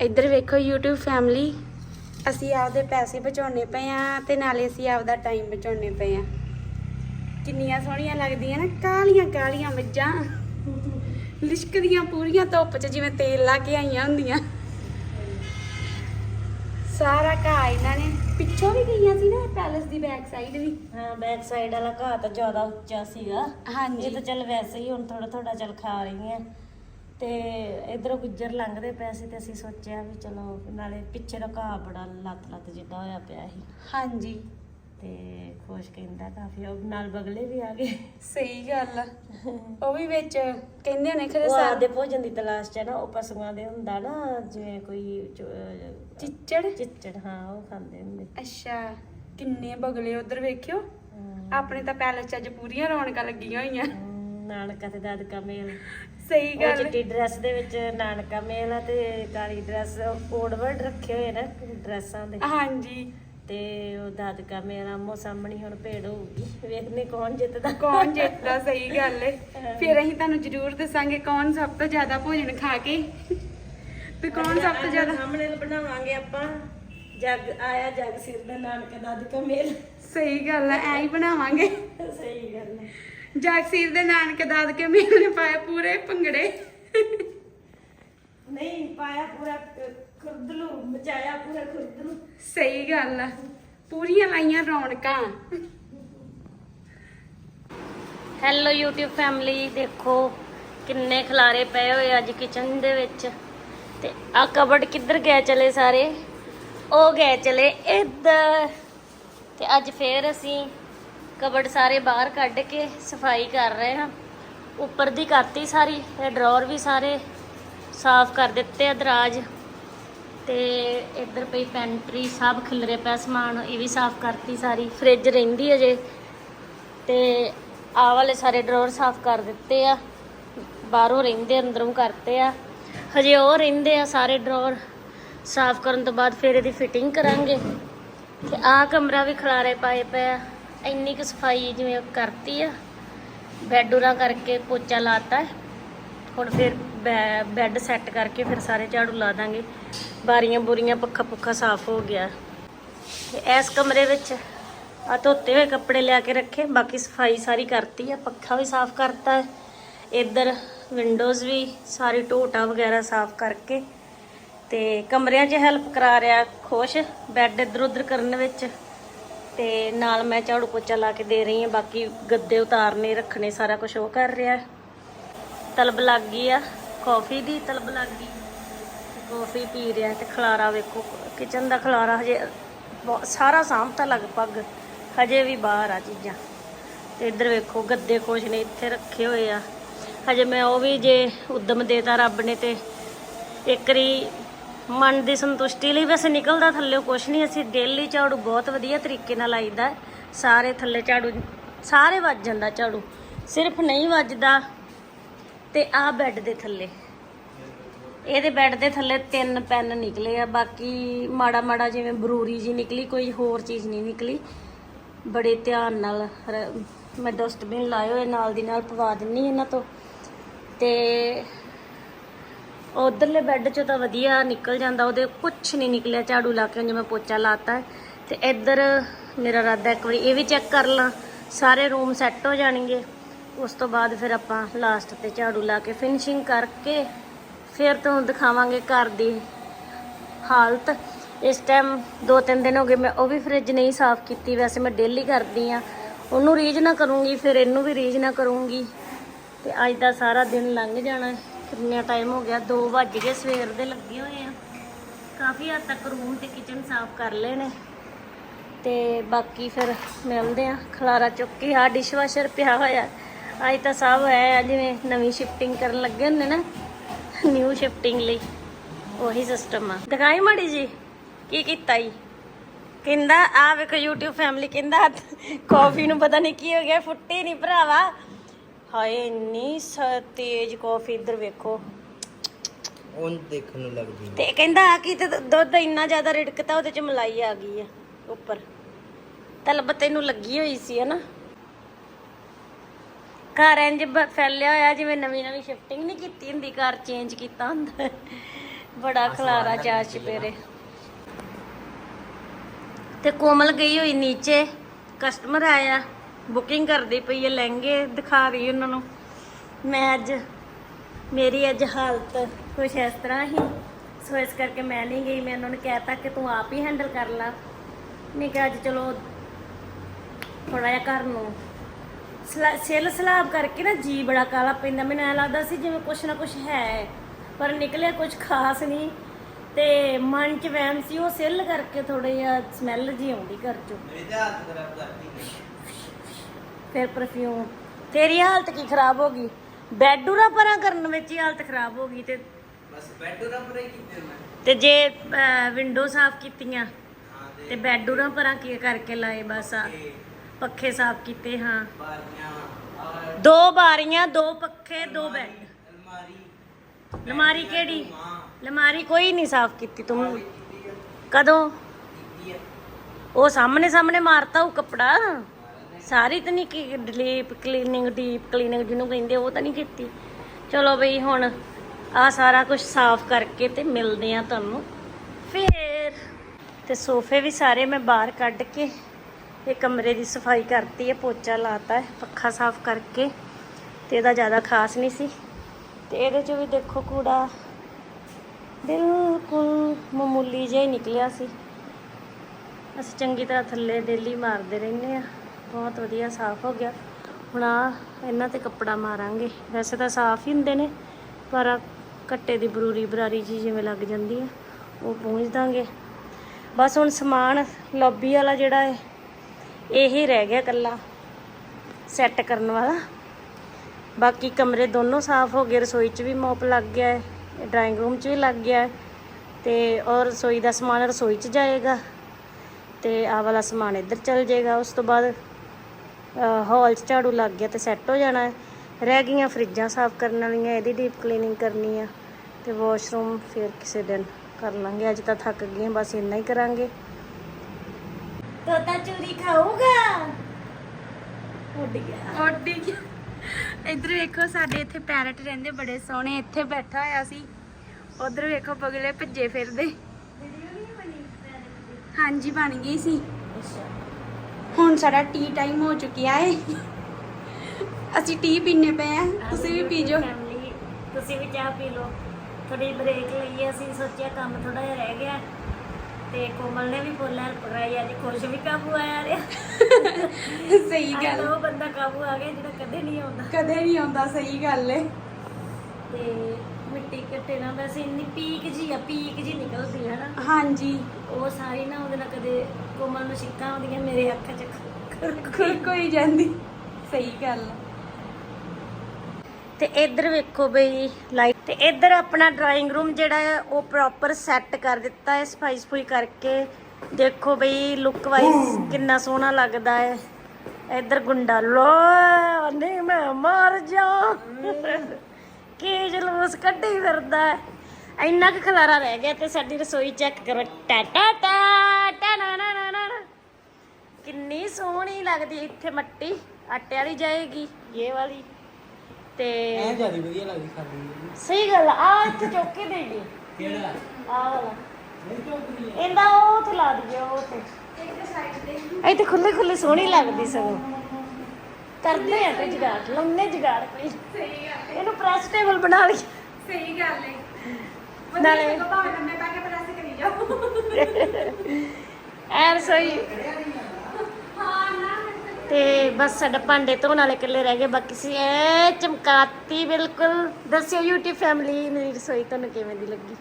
ਇੱਧਰ ਵੇਖੋ YouTube family ਅਸੀਂ ਆਪਦੇ ਪੈਸੇ ਬਚਾਉਣੇ ਪਏ ਆ ਤੇ ਨਾਲੇ ਅਸੀਂ ਆਪਦਾ ਟਾਈਮ ਬਚਾਉਣੇ ਪਏ ਆ। ਕਿੰਨੀਆਂ ਸੋਹਣੀਆਂ ਲੱਗਦੀਆਂ ਨਾ ਕਾਲੀਆਂ ਕਾਲੀਆਂ ਮੱਝਾਂ। ਲਿਸ਼ਕਦੀਆਂ ਪੂਰੀਆਂ ਧੁੱਪ 'ਚ ਜਿਵੇਂ ਤੇਲ ਲਾ ਕੇ ਆਈਆਂ ਹੁੰਦੀਆਂ। ਸਾਰਾ ਘਾਹ ਇਹਨਾਂ ਨੇ। ਪਿੱਛੋਂ ਵੀ ਗਈਆਂ ਸੀ ਨਾ ਪੈਲਸ ਦੀ ਬੈਕ ਸਾਈਡ ਵੀ। ਹਾਂ ਬੈਕ ਸਾਈਡ ਵਾਲਾ ਘਾਹ ਤਾਂ ਜ਼ਿਆਦਾ ਉੱਚਾ ਸੀਗਾ। ਹਾਂਜੀ। ਇਹ ਤਾਂ ਚੱਲ ਵੈਸੇ ਹੀ ਹੁਣ ਥੋੜਾ ਥੋੜਾ ਚੱਲ ਖਾ ਰਹੀ ਆ ਤੇ ਇਧਰੋਂ ਗੁੱਜਰ ਲੰਘਦੇ ਪਏ ਸੀ ਤੇ ਅਸੀਂ ਸੋਚਿਆ ਵੀ ਚਲੋ ਨਾਲੇ ਪਿੱਛੇ ਦਾ ਘਾਹ ਬੜਾ ਲੱਤ ਲੱਤ ਜਿੱਦਾਂ ਹੋਇਆ ਪਿਆ ਸੀ। ਹਾਂਜੀ। ਤੇ ਖੁਸ਼ ਕਹਿੰਦਾ ਕਾਫੀ ਉਹ ਨਾਲ ਬਗਲੇ ਵੀ ਆ ਗਏ। ਸਹੀ ਗੱਲ ਆ। ਉਹ ਵੀ ਵਿੱਚ ਕਹਿੰਦੇ ਨੇ ਖਰੇ ਉਹ ਸਾਰ ਆਪਦੇ ਭੋਜਨ ਦੀ ਤਲਾਸ਼ ਚ ਹੈ ਨਾ ਉਹ ਪਸ਼ੂਆਂ ਦੇ ਹੁੰਦਾ ਨਾ ਜਿਵੇਂ ਕੋਈ ਚੋ- ਚਿੱਚੜ? ਚਿੱਚੜ ਹਾਂ ਉਹ ਖਾਂਦੇ ਹੁੰਦੇ। ਅੱਛਾ ਕਿੰਨੇ ਬਗਲੇ ਉਧਰ ਵੇਖਿਓ। ਆਪਣੇ ਤਾਂ ਪੈਲਸ 'ਚ ਅੱਜ ਪੂਰੀਆਂ ਰੌਣਕਾਂ ਲੱਗੀਆਂ ਹੋਈਆਂ। ਹਮ, ਨਾਨਕਾ ਤੇ ਦਾਦਕਾ ਮੇਲ। ਸਹੀ ਉਹ ਗੱਲ। ਚਿੱਟੀ ਡਰੈਸ ਦੇ ਵਿੱਚ ਨਾਨਕਾ ਮੇਲ ਆ ਤੇ ਕਾਲੀ ਡਰੈਸ ਕੋਡ ਵਰਡ ਰੱਖੇ ਹੋਏ ਨਾ ਡਰੈਸਾਂ ਦੇ। ਹਾਂਜੀ। ਤੇ ਉਹ ਦਾਦਕਾ ਮੇਰਾ ਮੋ ਸਾਹਮਣੇ ਹੁਣ ਭੇੜ ਹੋਊਗੀ। ਵੇਖਨੇ ਕੌਣ ਜਿੱਤਦਾ। ਕੌਣ ਜਿੱਤਦਾ ਸਹੀ ਗੱਲ ਏ। ਫਿਰ ਅਸੀਂ ਤੁਹਾਨੂੰ ਜ਼ਰੂਰ ਦੱਸਾਂਗੇ ਕੌਣ ਸਭ ਤੋਂ ਜ਼ਿਆਦਾ ਭੋਜਨ ਖਾ ਕੇ। ਤੇ ਕੌਣ ਸਭ ਤੋਂ ਜ਼ਿਆਦਾ ਸਾਹਮਣੇ ਬਣਾਵਾਂਗੇ ਆਪਾਂ। ਜੱਗ ਆਇਆ ਜੱਗ ਸਿਰ ਦਾ ਨਾਨਕਾ ਦਾਦਕਾ ਮੇਲ। ਸਹੀ ਗੱਲ ਐ ਐਂ ਹੀ ਬਣਾਵਾਂਗੇ। ਸਹੀ ਗੱਲ ਹੈ ਜਗਸੀਰ ਦੇ ਨਾਨਕੇ ਦਾਦਕੇ ਮੇਲ ਨੇ ਪਾਏ ਪੂਰੇ ਭੰਗੜੇ। ਨਹੀਂ ਪਾਇਆ ਪੂਰਾ ਖੁਰਦਲੂ ਮਚਾਇਆ ਪੂਰਾ ਖੁਰਦਲੂ ਸਹੀ ਗੱਲ ਆ। ਪੂਰੀਆਂ ਲਾਈਆਂ ਰੌਣਕਾਂ। ਹੈਲੋ YouTube ਫੈਮਿਲੀ ਦੇਖੋ ਕਿੰਨੇ ਖਲਾਰੇ ਪਏ ਹੋਏ ਅੱਜ ਕਿਚਨ ਦੇ ਵਿੱਚ। ਤੇ ਆ ਕਬੜ ਕਿੱਧਰ ਗਏ ਚਲੇ ਸਾਰੇ? ਉਹ ਗਏ ਚਲੇ ਇੱਧਰ। ਤੇ ਅੱਜ ਫੇਰ ਅਸੀਂ ਕਬੜ ਸਾਰੇ ਬਾਹਰ ਕੱਢ ਕੇ ਸਫ਼ਾਈ ਕਰ ਰਹੇ ਹਾਂ। ਉੱਪਰ ਦੀ ਕਰਤੀ ਸਾਰੀ, ਇਹ ਡਰਾਅਰ ਵੀ ਸਾਰੇ ਸਾਫ਼ ਕਰ ਦਿੱਤੇ ਆ ਦਰਾਜ। ਤੇ ਇੱਧਰ ਪਈ ਪੈਂਟਰੀ, ਸਭ ਖਿਲਰੇ ਪਿਆ ਸਮਾਨ, ਇਹ ਵੀ ਸਾਫ਼ ਕਰਤੀ ਸਾਰੀ। ਫ੍ਰਿਜ ਰਹਿੰਦੀ ਅਜੇ। ਤੇ ਆਹ ਵਾਲੇ ਸਾਰੇ ਡਰਾਅਰ ਸਾਫ਼ ਕਰ ਦਿੱਤੇ ਆ। ਬਾਹਰੋਂ ਰਹਿੰਦੇ, ਅੰਦਰੋਂ ਕਰਤੇ ਆ। ਹਜੇ ਉਹ ਰਹਿੰਦੇ ਆ ਸਾਰੇ ਡਰਾਅਰ ਸਾਫ਼ ਕਰਨ ਤੋਂ ਬਾਅਦ ਫਿਰ ਇਹਦੀ ਫਿਟਿੰਗ ਕਰਾਂਗੇ। ਤੇ ਆਹ ਕਮਰਾ ਵੀ ਖਲਾਰੇ ਪਾਏ ਪਿਆ ਇੰਨੀ ਕੁ ਸਫ਼ਾਈ ਜਿਵੇਂ ਕਰਤੀ ਆ ਬੈੱਡੂਰਾ ਕਰਕੇ ਪੋਚਾ ਲਾਤਾ ਹੈ। ਹੁਣ ਫਿਰ ਬੈ- ਬੈੱਡ ਸੈੱਟ ਕਰਕੇ ਫਿਰ ਸਾਰੇ ਝਾੜੂ ਲਾ ਦਾਂਗੇ। ਬਾਰੀਆਂ ਬੁਰੀਆਂ ਪੱਖਾ ਪੁੱਖਾ ਸਾਫ਼ ਹੋ ਗਿਆ। ਤੇ ਇਸ ਕਮਰੇ ਵਿੱਚ ਆ ਧੋਤੇ ਹੋਏ ਕੱਪੜੇ ਲਿਆ ਕੇ ਰੱਖੇ, ਬਾਕੀ ਸਫ਼ਾਈ ਸਾਰੀ ਕਰਤੀ ਆ, ਪੱਖਾ ਵੀ ਸਾਫ਼ ਕਰਤਾ। ਹੈ ਇੱਧਰ ਵਿੰਡੋਜ਼ ਵੀ ਸਾਰੀ ਟੋਟਾ ਵਗੈਰਾ ਸਾਫ਼ ਕਰਕੇ ਤੇ ਕਮਰਿਆਂ 'ਚ ਹੈਲਪ ਕਰਾ ਰਿਹਾ ਖੁਸ਼ ਬੈੱਡ ਇੱਧਰ ਉੱਧਰ ਕਰਨ ਵਿੱਚ। ਤੇ ਨਾਲ ਮੈਂ ਝਾੜੂ ਪੋਚਾ ਲਾ ਕੇ ਦੇ ਰਹੀ ਹਾਂ, ਬਾਕੀ ਗੱਦੇ ਉਤਾਰਨੇ, ਰੱਖਣੇ, ਸਾਰਾ ਕੁਝ ਉਹ ਕਰ ਰਿਹਾ। ਤਲਬ ਲੱਗ ਗਈ ਆ, ਕਾਫੀ ਦੀ ਤਲਬ ਲੱਗ ਗਈ। ਕਾਫੀ ਪੀ ਰਿਹਾ ਤੇ ਖਲਾਰਾ ਵੇਖੋ, ਕਿਚਨ ਦਾ ਖਲਾਰਾ ਹਜੇ ਬਹੁਤ- ਸਾਰਾ ਸਾਂਭਤਾ ਲਗਭਗ ਹਜੇ ਵੀ ਬਾਹਰ ਆ ਚੀਜ਼ਾਂ। ਤੇ ਇੱਧਰ ਵੇਖੋ, ਗੱਦੇ ਕੁਛ ਨੇ ਇੱਥੇ ਰੱਖੇ ਹੋਏ ਆ। ਹਜੇ ਮੈਂ ਉਹ ਵੀ ਜੇ ਉਦਮ ਦੇਤਾ ਰੱਬ ਨੇ ਤੇ ਇੱਕ ਰੀ ਮਨ ਦੀ ਸੰਤੁਸ਼ਟੀ ਲਈ ਵੈਸੇ ਨਿਕਲਦਾ ਥੱਲੇ ਕੁਛ ਨਹੀਂ, ਅਸੀਂ ਡੇਲੀ ਝਾੜੂ ਬਹੁਤ ਵਧੀਆ ਤਰੀਕੇ ਨਾਲ ਲਾਈਦਾ ਸਾਰੇ ਥੱਲੇ ਝਾੜੂ, ਸਾਰੇ ਵੱਜ ਜਾਂਦਾ ਝਾੜੂ, ਸਿਰਫ ਨਹੀਂ ਵੱਜਦਾ ਤੇ ਆਹ ਬੈੱਡ ਦੇ ਥੱਲੇ। ਇਹਦੇ ਬੈੱਡ ਦੇ ਥੱਲੇ ਤਿੰਨ ਪੈਨ ਨਿਕਲੇ ਆ, ਬਾਕੀ ਮਾੜਾ ਮਾੜਾ ਜਿਵੇਂ ਬਰੂਰੀ ਜੀ ਨਿਕਲੀ, ਕੋਈ ਹੋਰ ਚੀਜ਼ ਨਹੀਂ ਨਿਕਲੀ। ਬੜੇ ਧਿਆਨ ਨਾਲ ਮੈਂ ਡਸਟਬਿਨ ਲਾਏ ਹੋਏ ਨਾਲ ਦੀ ਨਾਲ ਪਵਾ ਦਿੰਨੀ ਇਹਨਾਂ ਤੋਂ। ਤੇ ਉਧਰਲੇ ਬੈੱਡ 'ਚੋਂ ਤਾਂ ਵਧੀਆ ਨਿਕਲ ਜਾਂਦਾ, ਉਹਦੇ ਕੁਝ ਨਹੀਂ ਨਿਕਲਿਆ, ਝਾੜੂ ਲਾ ਕੇ ਜਿਵੇਂ ਪੋਚਾ ਲਾਤਾ। ਹੈ। ਤੇ ਇੱਧਰ ਮੇਰਾ ਇਰਾਦਾ ਇੱਕ ਵਾਰੀ ਇਹ ਵੀ ਚੈੱਕ ਕਰ ਲਾਂ, ਸਾਰੇ ਰੂਮ ਸੈੱਟ ਹੋ ਜਾਣਗੇ। ਉਸ ਤੋਂ ਬਾਅਦ ਫਿਰ ਆਪਾਂ ਲਾਸਟ ਤੇ ਝਾੜੂ ਲਾ ਕੇ ਫਿਨਿਸ਼ਿੰਗ ਕਰਕੇ ਫਿਰ ਤੁਹਾਨੂੰ ਦਿਖਾਵਾਂਗੇ ਘਰ ਦੀ ਹਾਲਤ। ਇਸ ਟਾਈਮ ਦੋ ਤਿੰਨ ਦਿਨ ਹੋ ਗਏ, ਮੈਂ ਉਹ ਵੀ ਫ੍ਰਿਜ ਨਹੀਂ ਸਾਫ਼ ਕੀਤੀ, ਵੈਸੇ ਮੈਂ ਡੇਲੀ ਕਰਦੀ ਆ ਉਹਨੂੰ ਰੀਝ ਨਾ ਕਰੂੰਗੀ, ਫਿਰ ਇਹਨੂੰ ਵੀ ਰੀਝ ਨਾ ਕਰੂੰਗੀ। ਤੇ ਅੱਜ ਦਾ ਸਾਰਾ ਦਿਨ ਲੰਘ ਜਾਣਾ। ਕਿੰਨਾ ਟਾਈਮ ਹੋ ਗਿਆ? 2 ਵੱਜ ਗਏ, ਸਵੇਰ ਦੇ ਲੱਗੇ ਹੋਏ ਆ। ਕਾਫੀ ਹੱਦ ਤੱਕ ਰੂਮ ਤੇ ਕਿਚਨ ਸਾਫ਼ ਕਰ ਲਏ ਨੇ। ਤੇ ਬਾਕੀ ਫਿਰ ਮਿਲਦੇ ਆ। ਖਲਾਰਾ ਚੁੱਕ ਕੇ ਆ ਡਿਸ਼ਵਾਸ਼ਰ ਪਿਆ ਹੋਇਆ। ਅੱਜ ਤਾਂ ਸਭ ਹੈ ਜਿਵੇਂ ਨਵੀਂ ਸ਼ਿਫਟਿੰਗ ਕਰਨ ਲੱਗੇ ਹੁੰਦੇ ਨਾ। ਨਿਊ ਸ਼ਿਫਟਿੰਗ ਲਈ। ਉਹੀ ਸਿਸਟਮ ਆ। ਦਿਖਾਈ ਮਾੜੀ ਜੀ ਕੀ ਕੀਤਾ ਈ? ਕਹਿੰਦਾ ਆ ਵੇਖੋ YouTube ਫੈਮਿਲੀ ਕਹਿੰਦਾ ਕਾਫੀ ਨੂੰ ਪਤਾ ਨਹੀਂ ਕੀ ਹੋ ਗਿਆ, ਫੁੱਟੀ ਨਹੀਂ ਭਰਾਵਾ। ਹਾਏ ਇੰਨੀ ਸ- ਤੇਜ਼ ਕਾਫੀ ਇੱਧਰ ਵੇਖੋ। ਉਹ ਦੇਖਣ ਨੂੰ ਲੱਗਦੀ ਤੇ ਕਹਿੰਦਾ ਆ ਕੀ ਤੇ ਦੁੱਧ ਇੰਨਾ ਜ਼ਿਆਦਾ ਰਿੜਕਤਾ ਉਹਦੇ ਚ ਮਲਾਈ ਆ ਗਈ ਆ ਉੱਪਰ। ਤਲਬ ਤੈਨੂੰ ਲੱਗੀ ਹੋਈ ਸੀ ਹਨਾ? ਘਰ ਇੰਜ ਬ- ਫੈਲਿਆ ਹੋਇਆ ਜਿਵੇਂ ਨਵੀਂ ਨਵੀਂ ਸ਼ਿਫਟਿੰਗ ਨਹੀਂ ਕੀਤੀ ਹੁੰਦੀ ਘਰ ਚੇਂਜ ਕੀਤਾ ਹੁੰਦਾ। ਬੜਾ ਖਲਾਰਾ ਚਾਰ ਚਪੇਰੇ ਤੇ ਕੋਮਲ ਗਈ ਹੋਈ ਨੀਚੇ। ਕਸਟਮਰ ਆਇਆ। ਬੁਕਿੰਗ ਕਰਦੀ ਪਈ ਹੈ ਲਹਿੰਗੇ ਦਿਖਾ ਰਹੀ ਉਹਨਾਂ ਨੂੰ। ਮੈਂ ਅੱਜ, ਮੇਰੀ ਅੱਜ ਹਾਲਤ ਕੁਛ ਇਸ ਤਰ੍ਹਾਂ ਹੀ। ਸੋ ਇਸ ਕਰਕੇ ਮੈਂ ਨਹੀਂ ਗਈ, ਮੈਂ ਉਹਨਾਂ ਨੂੰ ਕਹਿਤਾ ਕਿ ਤੂੰ ਆਪ ਹੀ ਹੈਂਡਲ ਕਰ ਲੈ। ਮੈਂ ਕਿਹਾ ਅੱਜ ਚਲੋ ਥੋੜਾ ਜਿਹਾ ਘਰ ਨੂੰ ਸਲਾ- ਸਿਲ ਸਲਾਬ ਕਰਕੇ ਨਾ ਜੀ ਬੜਾ ਕਾਲਾ ਪੈਂਦਾ। ਮੈਨੂੰ ਐਂ ਲੱਗਦਾ ਸੀ ਜਿਵੇਂ ਕੁਛ ਨਾ ਕੁਛ ਹੈ, ਪਰ ਨਿਕਲਿਆ ਕੁਛ ਖਾਸ ਨਹੀਂ। ਤੇ ਮਨ ਚ ਵਹਿਮ ਸੀ, ਉਹ ਸਿਲ ਕਰਕੇ ਥੋੜਾ ਜਿਹਾ ਸਮੈਲ ਜੀ ਆਉਂਦੀ ਘਰ ਚੋਂ। ਮੇਰੇ ਹੱਥ ਖਰਾਬ ਕਰਦੀ ਫਿਰ ਪਰਫਿਊਮ ਤੇਰੀ ਹਾਲਤ ਕੀ ਖਰਾਬ ਹੋ ਗਈ? ਬੈਡੂਰਾ ਪਰਾਂ ਕਰਨ ਵਿੱਚ ਹੀ ਹਾਲਤ ਖਰਾਬ ਹੋ ਗਈ ਤੇ ਬਸ ਬੈਡਰੂਮ ਪਰ ਹੀ ਕਿਤੇ ਮੈਂ। ਤੇ ਜੇ ਵਿੰਡੋ ਸਾਫ਼ ਕੀਤੀਆਂ ਹਾਂ ਤੇ ਤੇ ਪਰਾਂ ਕੀ ਕਰਕੇ ਲਾਏ ਬਸ ਆ? ਤੇ ਪੱਖੇ ਸਾਫ਼ ਕੀਤੇ ਹਾਂ। ਬਾਰੀਆਂ ਔਰ ਦੋ ਬਾਰੀਆਂ ਦੋ ਪੱਖੇ ਦੋ ਬੈੱਡ ਅਲਮਾਰੀ। ਲਮਾਰੀ ਕਿਹੜੀ? ਮਾਂ ਲਮਾਰੀ ਕੋਈ ਨਹੀਂ ਸਾਫ਼ ਕੀਤੀ ਤੂੰ। ਕੀਤੀ ਹੈ ਕਦੋਂ? ਕੀਤੀ ਹੈ ਉਹ ਸਾਹਮਣੇ ਸਾਹਮਣੇ ਮਾਰਤਾ ਉਹ ਕੱਪੜਾ? ਸਾਰੀ ਤਾਂ ਨਹੀਂ ਕੀ ਡਲੀਪ ਕਲੀਨਿੰਗ ਡੀਪ ਕਲੀਨਿੰਗ ਜਿਹਨੂੰ ਕਹਿੰਦੇ ਉਹ ਤਾਂ ਨਹੀਂ ਕੀਤੀ। ਚਲੋ ਬਈ ਹੁਣ ਆ ਸਾਰਾ ਕੁਝ ਸਾਫ਼ ਕਰਕੇ ਤੇ ਮਿਲਦੇ ਆ ਤੁਹਾਨੂੰ। ਫੇਰ ਤੇ ਸੋਫੇ ਵੀ ਸਾਰੇ ਮੈਂ ਬਾਹਰ ਕੱਢ ਕੇ ਇਹ ਕਮਰੇ ਦੀ ਸਫ਼ਾਈ ਕਰਤੀ ਹੈ ਪੋਚਾ ਲਾਤਾ ਹੈ, ਪੱਖਾ ਸਾਫ਼ ਕਰਕੇ ਤੇ ਇਹਦਾ ਜ਼ਿਆਦਾ ਖਾਸ ਨਹੀਂ ਸੀ। ਤੇ ਇਹਦੇ 'ਚ ਵੀ ਦੇਖੋ ਕੂੜਾ ਬਿਲਕੁਲ ਮਾਮੂਲੀ ਜਿਹਾ ਹੀ ਨਿਕਲਿਆ ਸੀ। ਅਸੀਂ ਚੰਗੀ ਤਰ੍ਹਾਂ ਥੱਲੇ ਡੇਲੀ ਮਾਰਦੇ ਰਹਿੰਦੇ ਆ। ਬਹੁਤ ਵਧੀਆ, ਸਾਫ਼ ਹੋ ਗਿਆ। ਹੁਣ ਆ ਇਹਨਾਂ ਤੇ ਕੱਪੜਾ ਮਾਰਾਂਗੇ। ਵੈਸੇ ਤਾਂ ਸਾਫ਼ ਹੀ ਹੁੰਦੇ ਨੇ, ਪਰ ਆਹ ਕੱਟੇ ਦੀ ਬਰੂਰੀ ਬਰਾਰੀ ਜੀ ਜਿਵੇਂ ਲੱਗ ਜਾਂਦੀ ਹੈ ਉਹ ਪੂੰਝ ਦਾਂਗੇ। ਬਸ ਹੁਣ ਸਮਾਨ ਲੌਬੀ ਵਾਲਾ ਜਿਹੜਾ ਹੈ ਇਹੀ ਰਹਿ ਗਿਆ ਕੱਲਾ ਸੈੱਟ ਕਰਨ ਵਾਲਾ। ਬਾਕੀ ਕਮਰੇ ਦੋਨੋਂ ਸਾਫ਼ ਹੋ ਗਏ, ਰਸੋਈ 'ਚ ਵੀ ਮੋਪ ਲੱਗ ਗਿਆ ਹੈ ਡਰਾਇੰਗ ਰੂਮ 'ਚ ਵੀ ਲੱਗ ਗਿਆ ਹੈ ਤੇ ਔਰ ਰਸੋਈ ਦਾ ਸਮਾਨ ਰਸੋਈ 'ਚ ਜਾਏਗਾ, ਤੇ ਆ ਵਾਲਾ ਸਮਾਨ ਇੱਧਰ ਚਲ ਜਾਏਗਾ। ਉਸ ਤੋਂ ਬਾਅਦ ਹਾਲ 'ਚ ਝਾੜੂ ਲੱਗ ਗਿਆ ਤੇ ਸੈੱਟ ਹੋ ਜਾਣਾ ਹੈ। ਰਹਿ ਗਈਆਂ ਫਰਿੱਜਾਂ ਸਾਫ਼ ਕਰਨ ਵਾਲੀਆਂ ਇਹਦੀ ਡੀਪ ਕਲੀਨਿੰਗ ਕਰਨੀ ਆ ਤੇ ਵਾਸ਼ਰੂਮ ਫਿਰ ਕਿਸੇ ਦਿਨ ਕਰ ਲਾਂਗੇ। ਅੱਜ ਤਾਂ ਥੱਕ ਗਏ ਬਸ ਇੰਨਾ ਹੀ ਕਰਾਂਗੇ। ਤੋਤਾ ਚੂਰੀ ਖਾਊਗਾ? ਉੱਡ ਗਿਆ। ਇੱਧਰ ਵੇਖੋ ਸਾਡੇ ਇੱਥੇ ਪੈਰਟ ਰਹਿੰਦੇ ਬੜੇ ਸੋਹਣੇ ਇੱਥੇ ਬੈਠਾ ਹੋਇਆ ਸੀ। ਉਧਰ ਵੇਖੋ ਬਗਲੇ ਭੱਜੇ ਫਿਰਦੇ। ਹਾਂਜੀ ਬਣ ਗਈ ਸੀ। ਹੁਣ ਸਾਡਾ ਟੀ ਟਾਈਮ ਹੋ ਚੁੱਕਿਆ ਏ। ਅਸੀਂ ਟੀ ਪੀਣੇ ਪਏ ਆ। ਤੁਸੀਂ ਵੀ ਪੀ ਜਾਓ। Family, ਤੁਸੀਂ ਵੀ ਚਾਹ ਪੀ ਲਓ। ਥੋੜੀ ਬ੍ਰੇਕ ਲਈ ਅਸੀਂ ਸੋਚਿਆ ਕੰਮ ਥੋੜਾ ਜਿਹਾ ਰਹਿ ਗਿਆ। ਤੇ ਕੋਮਲ ਨੇ ਵੀ ਫੁੱਲ ਹੈਲਪ ਕਰਾਈ ਅੱਜ ਖੁਸ਼ ਵੀ ਕਾਬੂ ਆਇਆ ਰਿਹਾ। ਸਹੀ ਗੱਲ। ਉਹ ਬੰਦਾ ਕਾਬੂ ਆ ਗਿਆ ਜਿਹੜਾ ਕਦੇ ਨਹੀਂ ਆਉਂਦਾ। ਕਦੇ ਨਹੀਂ ਆਉਂਦਾ ਸਹੀ ਗੱਲ ਏ। ਤੇ ਮਿੱਟੀ ਘੱਟੇ ਨਾਲ ਵੈਸੇ ਇੰਨੀ ਪੀਕ ਜੀ ਆ ਪੀਕ ਜੀ ਨਿਕਲਦੀ ਹੈ ਨਾ। ਹਾਂਜੀ। ਉਹ ਸਾਰੀ ਨਾ ਉਹਦੇ ਨਾਲ ਕਦੇ ਕੋਮਲ ਨੂੰ ਛਿੱਕਾਂ ਆਉਂਦੀਆਂ ਮੇਰੇ ਅੱਖ 'ਚ ਹੋਈ ਜਾਂਦੀ। ਸਹੀ ਗੱਲ ਆ। ਤੇ ਇੱਧਰ ਵੇਖੋ ਬਈ ਲਾਈਟ ਤੇ ਇੱਧਰ ਆਪਣਾ ਡਰਾਇੰਗ ਰੂਮ ਜਿਹੜਾ ਹੈ ਉਹ ਪ੍ਰੋਪਰ ਸੈੱਟ ਕਰ ਦਿੱਤਾ ਹੈ ਸਫ਼ਾਈ ਸਫੂਈ ਕਰਕੇ। ਦੇਖੋ ਬਈ ਲੁੱਕ ਵਾਈਜ਼ ਕਿੰਨਾ ਸੋਹਣਾ ਲੱਗਦਾ ਹੈ। ਇੱਧਰ ਗੁੰਡਾ ਲੋ ਨਹੀਂ ਮੈਂ ਮਰ ਜਾ। ਕੀ ਜਲੂਸ ਕੱਢੀ ਫਿਰਦਾ ਹੈ। ਇੰਨਾ ਕੁ ਖਲਾਰਾ ਰਹਿ ਗਿਆ ਤੇ ਸਾਡੀ ਰਸੋਈ ਚੈੱਕ ਕਰੋ। ਟਾ ਟਾ ਟਾ ਨਾ ਨਾ। ਕਿੰਨੀ ਸੋਹਣੀ ਲੱਗਦੀ ਇੱਥੇ ਮੱਟੀ ਆਟੇ ਵਾਲੀ ਜਾਏਗੀ ਇਹ ਵਾਲੀ। ਤੇ ਐ ਜ਼ਿਆਦਾ ਵਧੀਆ ਲੱਗਦੀ ਖਾਂਦੀ ਸਹੀ ਗੱਲ ਆ ਆਹ ਇੱਥੇ ਚੁੱਕ ਕੇ ਦੇ ਗਏ ਕਿਹੜਾ? ਆ ਵਾਲਾ। ਨਹੀਂ ਚੌਕਰੀ ਇਹਦਾ ਉਹ ਤੇ ਲਾ ਦਈਏ ਉਹ ਤੇ ਇੱਥੇ ਖੁੱਲੇ ਖੁੱਲੇ ਸੋਹਣੀ ਲੱਗਦੀ ਸਗੋਂ। ਕਰਦੇ ਆ ਤੇ ਜਗਾੜ ਲੰਨੇ ਜਗਾੜ ਕੋਈ। ਇਹਨੂੰ ਪ੍ਰੈਸ ਟੇਬਲ ਬਣਾ ਲਈ। ਸਹੀ ਗੱਲ ਏ। ਨਾਲੇ ਭਾਵੇਂ ਲੰਮੇ ਪੈ ਕੇ ਪ੍ਰੈਸ ਕਰੀ ਜਾਓ। ਐ ਰਸੋਈ। ਤੇ ਬਸ ਸਾਡਾ ਭਾਂਡੇ ਧੋਣ ਵਾਲੇ ਇਕੱਲੇ ਰਹਿ ਗਏ ਬਾਕੀ ਸੀ ਐ ਚਮਕਾਤੀ ਬਿਲਕੁਲ। ਦੱਸਿਓ YouTube ਫੈਮਿਲੀ ਮੇਰੀ ਰਸੋਈ ਤੁਹਾਨੂੰ ਕਿਵੇਂ ਦੀ ਲੱਗੀ?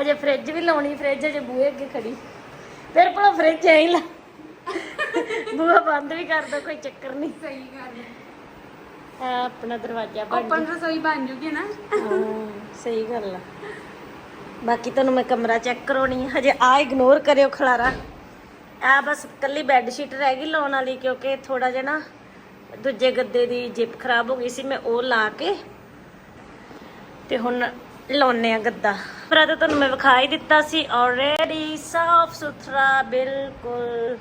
ਅਜੇ ਫ੍ਰਿਜ ਵੀ ਲਾਉਣੀ ਫ੍ਰਿਜ ਅਜੇ ਬੂਹੇ ਅੱਗੇ ਖੜੀ। ਫਿਰ ਭਲਾ ਫ੍ਰਿਜ ਐਂ ਹੀ ਲਾ। ਬੂਹਾ ਬੰਦ ਵੀ ਕਰ ਦੋ ਕੋਈ ਚੱਕਰ ਨਹੀਂ। ਸਹੀ ਗੱਲ ਆ ਆਪਣਾ ਦਰਵਾਜ਼ਾ ਬਣ ਓਪਨ ਰਸੋਈ ਬਣ ਜੂਗੀ ਨਾ। ਹਾਂ, ਸਹੀ ਗੱਲ ਆ। ਬਾਕੀ ਤੁਹਾਨੂੰ ਮੈਂ ਕਮਰਾ ਚੈੱਕ ਕਰਾਉਣੀ ਹੈ ਹਜੇ ਆ ਇਗਨੋਰ ਕਰਿਓ ਖਲਾਰਾ। ਆ ਬਸ ਕੱਲੀ ਬੈੱਡ ਸ਼ੀਟ ਰਹਿ ਗਈ ਲਾਉਣ ਵਾਲੀ ਕਿਉਂਕਿ ਥੋੜਾ ਜਿਹਾ ਨਾ ਦੂਜੇ ਗੱਦੇ ਦੀ ਜਿਪ ਖਰਾਬ ਹੋ ਗਈ ਸੀ, ਮੈਂ ਉਹ ਲਾ ਕੇ ਤੇ ਹੁਣ ਲਾਉਨੇ ਆ ਗੱਦਾ। ਪਰ ਤਾਂ ਤੁਹਾਨੂੰ ਮੈਂ ਵਿਖਾ ਹੀ ਦਿੱਤਾ ਸੀ ਆਲਰੇਡੀ ਸਾਫ਼ ਸੁਥਰਾ ਬਿਲਕੁਲ।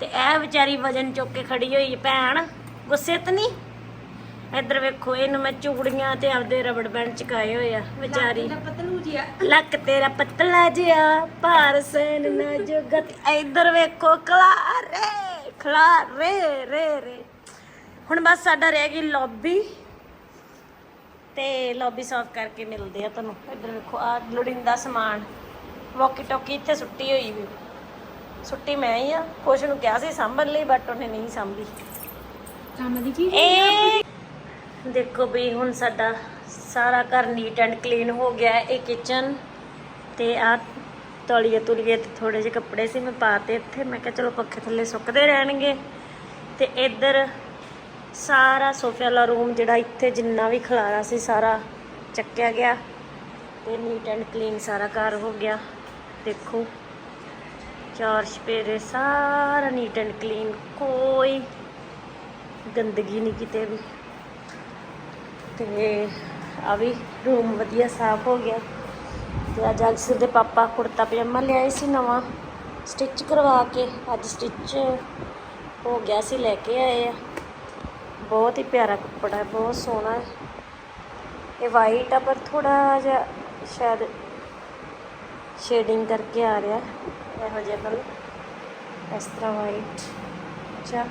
ਤੇ ਇਹ ਵਿਚਾਰੀ ਵਜਨ ਚੁੱਕ ਕੇ ਖੜੀ ਹੋਈ ਭੈਣ, ਗੁੱਸੇ ਤਾਂ ਨਹੀਂ? ਇੱਧਰ ਵੇਖੋ ਇਹਨੂੰ ਮੈਂ ਚੂੜੀਆਂ ਤੇ ਆਪਦੇ ਰਬੜ ਬੈਂਡ ਚਕਾਏ ਹੋਏ ਆ ਵਿਚਾਰੀ। ਪਤਲੂ ਜਿਆ ਲੱਕ ਤੇਰਾ ਪਤਲਾ ਜਿਹਾ ਭਾਰ ਸੈਨ ਨਾ ਜਗਤ। ਇਧਰ ਵੇਖੋ ਖਲਾਰੇ ਖਲਾਰੇ ਰੇ ਰੇ। ਹੁਣ ਬਸ ਸਾਡਾ ਰਹਿ ਗਈ ਲੌਬੀ ਤੇ ਲੌਬੀ ਸਾਫ਼ ਕਰਕੇ ਮਿਲਦੇ ਆ ਤੁਹਾਨੂੰ। ਇਧਰ ਵੇਖੋ ਆ ਲੋੜਿੰਦਾ ਸਮਾਨ। ਵੋਕੀ ਟੋਕੀ ਇੱਥੇ ਸੁੱਟੀ ਹੋਈ ਵੀ। ਸੁੱਟੀ ਮੈਂ ਹੀ ਆ। ਕੁਛ ਨੂੰ ਕਿਹਾ ਸੀ ਸਾਂਭਣ ਲਈ ਬਟ ਉਹਨੇ ਨਹੀਂ ਸਾਂਭੀ। ਕੰਮ ਦੀ ਕੀ ਇਹ ਦੇਖੋ ਵੀ ਹੁਣ ਸਾਡਾ ਸਾਰਾ ਘਰ ਨੀਟ ਐਂਡ ਕਲੀਨ ਹੋ ਗਿਆ ਇਹ ਕਿਚਨ ਤੇ ਆ ਤੌਲੀਏ ਤੁਲੀਏ ਤੇ ਥੋੜੇ ਜਿਹੇ ਕੱਪੜੇ ਸੀ ਮੈਂ ਪਾਤੇ ਇੱਥੇ। ਮੈਂ ਕਿਹਾ ਚਲੋ ਪੱਖੇ ਥੱਲੇ ਸੁੱਕਦੇ ਰਹਿਣਗੇ। ਤੇ ਇੱਧਰ ਸਾਰਾ ਸੋਫੇ ਵਾਲਾ ਰੂਮ ਜਿਹੜਾ ਇੱਥੇ ਜਿੰਨਾ ਵੀ ਖਲਾਰਾ ਸੀ ਸਾਰਾ ਚੱਕਿਆ ਗਿਆ ਤੇ ਨੀਟ ਐਂਡ ਕਲੀਨ ਸਾਰਾ ਘਰ ਹੋ ਗਿਆ। ਦੇਖੋ, ਚਾਰ ਛਪੇਰੇ ਸਾਰਾ ਨੀਟ ਐਂਡ ਕਲੀਨ ਕੋਈ ਗੰਦਗੀ ਨਹੀਂ ਕਿਤੇ ਵੀ। ਤੇ ਆ ਵੀ ਰੂਮ ਵਧੀਆ ਸਾਫ਼ ਹੋ ਗਿਆ। ਤੇ ਅੱਜ ਅਕਸਰ ਦੇ ਪਾਪਾ ਕੁੜਤਾ ਪਜਾਮਾ ਲਿਆਏ ਸੀ ਨਵਾਂ। ਸਟਿਚ ਕਰਵਾ ਕੇ ਅੱਜ ਸਟਿਚ ਹੋ ਗਿਆ ਸੀ, ਲੈ ਕੇ ਆਏ ਆ। ਬਹੁਤ ਹੀ ਪਿਆਰਾ ਕੱਪੜਾ ਹੈ ਬਹੁਤ ਸੋਹਣਾ ਹੈ। ਇਹ ਵਾਈਟ ਆ, ਪਰ ਥੋੜਾ ਜਿਹਾ ਸ਼ਾਇਦ ਸ਼ੇਡਿੰਗ ਕਰਕੇ ਆ ਰਿਹਾ। ਇਹੋ ਜਿਹਾ ਕਲਰ ਇਸ ਤਰ੍ਹਾਂ ਵਾਈਟ ਅੱਛਾ।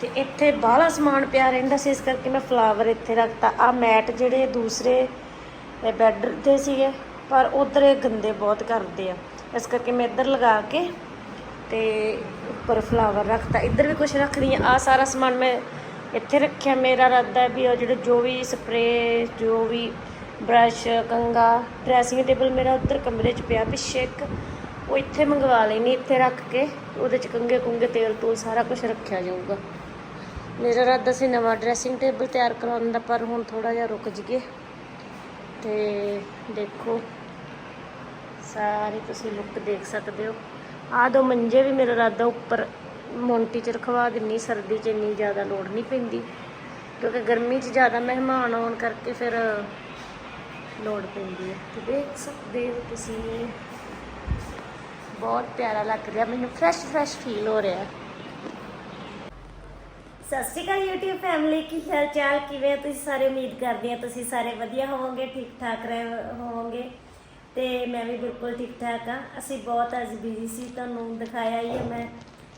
ਤੇ ਇੱਥੇ ਬਾਹਲਾ ਸਮਾਨ ਪਿਆ ਰਹਿੰਦਾ ਸੀ, ਇਸ ਕਰਕੇ ਮੈਂ ਫਲਾਵਰ ਇੱਥੇ ਰੱਖਤਾ। ਆ ਮੈਟ ਜਿਹੜੇ ਦੂਸਰੇ ਬੈੱਡ ਤੇ ਸੀਗੇ, ਪਰ ਉਧਰ ਇਹ ਗੰਦੇ ਬਹੁਤ ਕਰਦੇ ਆ। ਇਸ ਕਰਕੇ ਮੈਂ ਇੱਧਰ ਲਗਾ ਕੇ ਤੇ ਉੱਪਰ ਫਲਾਵਰ ਰੱਖਤਾ। ਇੱਧਰ ਵੀ ਕੁਝ ਰੱਖਦੀ ਆ ਆ ਸਾਰਾ ਸਮਾਨ ਮੈਂ ਇੱਥੇ ਰੱਖਿਆ। ਮੇਰਾ ਇਰਾਦਾ ਹੈ ਵੀ ਉਹ ਜਿਹੜੇ ਜੋ ਵੀ ਸਪਰੇ ਜੋ ਵੀ ਬ੍ਰਸ਼ ਕੰਗਾ ਡਰੈਸਿੰਗ ਟੇਬਲ ਮੇਰਾ ਉੱਧਰ ਕਮਰੇ 'ਚ ਪਿਆ ਪਿੱਛੇ ਇੱਕ। ਉਹ ਇੱਥੇ ਮੰਗਵਾ ਲੈਣੀ, ਇੱਥੇ ਰੱਖ ਕੇ। ਉਹਦੇ 'ਚ ਕੰਗੇ ਕੁੰਗੇ ਤੇਲ ਤੂਲ ਸਾਰਾ ਕੁਝ ਰੱਖਿਆ ਜਾਊਗਾ। ਮੇਰਾ ਇਰਾਦਾ ਅਸੀਂ ਨਵਾਂ ਡਰੈਸਿੰਗ ਟੇਬਲ ਤਿਆਰ ਕਰਾਉਣ ਦਾ, ਪਰ ਹੁਣ ਥੋੜਾ ਜਿਹਾ ਰੁਕ ਜਗੇ ਤੇ ਦੇਖੋ, ਸਾਰੇ ਤੁਸੀਂ ਲੁੱਕ ਦੇਖ ਸਕਦੇ ਹੋ। ਆ ਦੋ ਮੰਜੇ ਵੀ ਮੇਰਾ ਇਰਾਦਾ ਉੱਪਰ ਮੋਂਟੀ 'ਚ ਰਖਵਾ ਦਿੰਨੀ, ਸਰਦੀ 'ਚ ਇੰਨੀ ਜ਼ਿਆਦਾ ਲੋੜ ਨਹੀਂ ਪੈਂਦੀ, ਕਿਉਂਕਿ ਗਰਮੀ 'ਚ ਜ਼ਿਆਦਾ ਮਹਿਮਾਨ ਆਉਣ ਕਰਕੇ ਫਿਰ ਲੋੜ ਪੈਂਦੀ ਹੈ। ਤੇ ਦੇਖ ਸਕਦੇ ਹੋ ਤੁਸੀਂ, ਬਹੁਤ ਪਿਆਰਾ ਲੱਗ ਰਿਹਾ, ਮੈਨੂੰ ਫਰੈਸ਼ ਫਰੈਸ਼ ਫੀਲ ਹੋ ਰਿਹਾ। ਸਤਿ ਸ਼੍ਰੀ ਅਕਾਲ YouTube ਫੈਮਿਲੀ ਕੀ ਹਾਲ ਚਾਲ ਕਿਵੇਂ ਤੁਸੀਂ ਸਾਰੇ? ਉਮੀਦ ਕਰਦੇ ਹਾਂ ਤੁਸੀਂ ਸਾਰੇ ਵਧੀਆ ਹੋਵੋਗੇ ਠੀਕ ਠਾਕ ਰਹੇ ਹੋਵੋਗੇ ਤੇ ਮੈਂ ਵੀ ਬਿਲਕੁਲ ਠੀਕ ਠਾਕ ਆ ਅਸੀਂ ਬਹੁਤ ਅੱਜ ਬਿਜ਼ੀ ਸੀ, ਤੁਹਾਨੂੰ ਦਿਖਾਇਆ ਹੀ ਹੈ ਮੈਂ।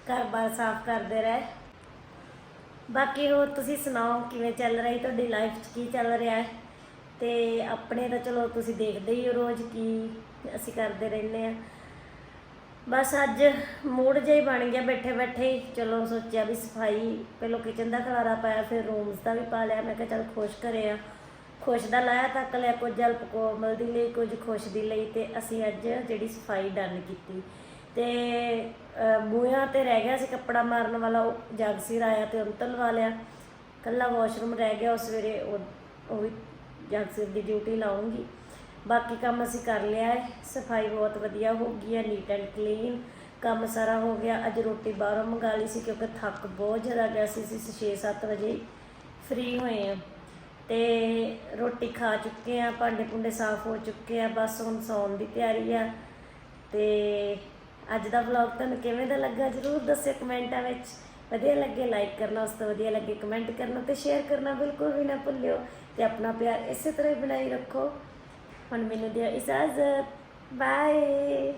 ਘਰ ਬਾਰ ਸਾਫ਼ ਕਰਦੇ ਰਹੇ। ਬਾਕੀ ਹੋਰ ਤੁਸੀਂ ਸੁਣਾਓ, ਕਿਵੇਂ ਚੱਲ ਰਹੀ ਤੁਹਾਡੀ ਲਾਈਫ 'ਚ, ਕੀ ਚੱਲ ਰਿਹਾ ਹੈ? ਤੇ ਆਪਣੇ ਤਾਂ ਚਲੋ ਤੁਸੀਂ ਦੇਖਦੇ ਹੀ ਹੋ ਰੋਜ਼ ਕੀ ਅਸੀਂ ਕਰਦੇ ਰਹਿੰਦੇ ਆ ਬਸ ਅੱਜ ਮੂਡ ਜਿਹਾ ਹੀ ਬਣ ਗਿਆ ਬੈਠੇ ਬੈਠੇ ਹੀ। ਚਲੋ ਸੋਚਿਆ ਵੀ ਸਫ਼ਾਈ, ਪਹਿਲਾਂ ਕਿਚਨ ਦਾ ਖਲਾਰਾ ਪਾਇਆ, ਫਿਰ ਰੂਮਸ ਦਾ ਵੀ ਪਾ ਲਿਆ। ਮੈਂ ਕਿਹਾ ਚਲ ਖੁਸ਼ ਕਰਿਆ ਖੁਸ਼ ਦਾ ਲਾਇਆ ਤੱਕ ਲਿਆ, ਕੁਝ ਜਲਪ ਕੋਮਲ ਦੀ ਲਈ, ਕੁਝ ਖੁਸ਼ ਦੀ ਲਈ ਤੇ ਅਸੀਂ ਅੱਜ ਜਿਹੜੀ ਸਫ਼ਾਈ ਡਨ ਕੀਤੀ। ਤੇ ਬੂਹਿਆਂ ਤੇ ਰਹਿ ਗਿਆ ਸੀ ਕੱਪੜਾ ਮਾਰਨ ਵਾਲਾ, ਉਹ ਜਗ ਸਿਰ ਆਇਆ ਤੇ ਅੰਤਲ ਧਲਵਾ ਲਿਆ। ਕੱਲਾ ਵਾਸ਼ਰੂਮ ਰਹਿ ਗਿਆ, ਉਹ ਸਵੇਰੇ ਉਹ ਉਹ ਵੀ ਜਗਸੀਰ ਦੀ ਡਿਊਟੀ ਲਾਉਂਗੀ ਬਾਕੀ ਕੰਮ ਅਸੀਂ ਕਰ ਲਿਆ ਹੈ। ਸਫ਼ਾਈ ਬਹੁਤ ਵਧੀਆ ਹੋ ਗਈ ਹੈ ਨੀਟ ਐਂਡ ਕਲੀਨ ਕੰਮ ਸਾਰਾ ਹੋ ਗਿਆ। ਅੱਜ ਰੋਟੀ ਬਾਹਰੋਂ ਮੰਗਾ ਲਈ ਸੀ ਕਿਉਂਕਿ ਥੱਕ ਬਹੁਤ ਜ਼ਿਆਦਾ ਗਿਆ ਸੀ। ਅਸੀਂ 6-7 ਵਜੇ ਫ੍ਰੀ ਹੋਏ ਆ ਤੇ ਰੋਟੀ ਖਾ ਚੁੱਕੇ ਆ ਭਾਂਡੇ ਭੁੰਡੇ ਸਾਫ਼ ਹੋ ਚੁੱਕੇ ਆ ਬਸ ਹੁਣ ਸੌਣ ਦੀ ਤਿਆਰੀ ਆ। ਤੇ ਅੱਜ ਦਾ ਵਲੌਗ ਤੁਹਾਨੂੰ ਕਿਵੇਂ ਦਾ ਲੱਗਾ ਜਰੂਰ ਦੱਸਿਓ ਕਮੈਂਟਾਂ ਵਿੱਚ। ਵਧੀਆ ਲੱਗੇ ਲਾਈਕ ਕਰਨਾ, ਉਸ ਤੋਂ ਵਧੀਆ ਲੱਗੇ ਕਮੈਂਟ ਕਰਨਾ ਤੇ ਸ਼ੇਅਰ ਕਰਨਾ ਬਿਲਕੁਲ ਵੀ ਨਾ ਭੁੱਲਿਓ। ਤੇ ਆਪਣਾ ਪਿਆਰ ਇਸੇ ਤਰ੍ਹਾਂ ਹੀ ਬਣਾਈ ਰੱਖੋ। ਹੁਣ ਮੈਨੂੰ ਦਿਓ ਇਜਾਜ਼ਤ ਬਾਏ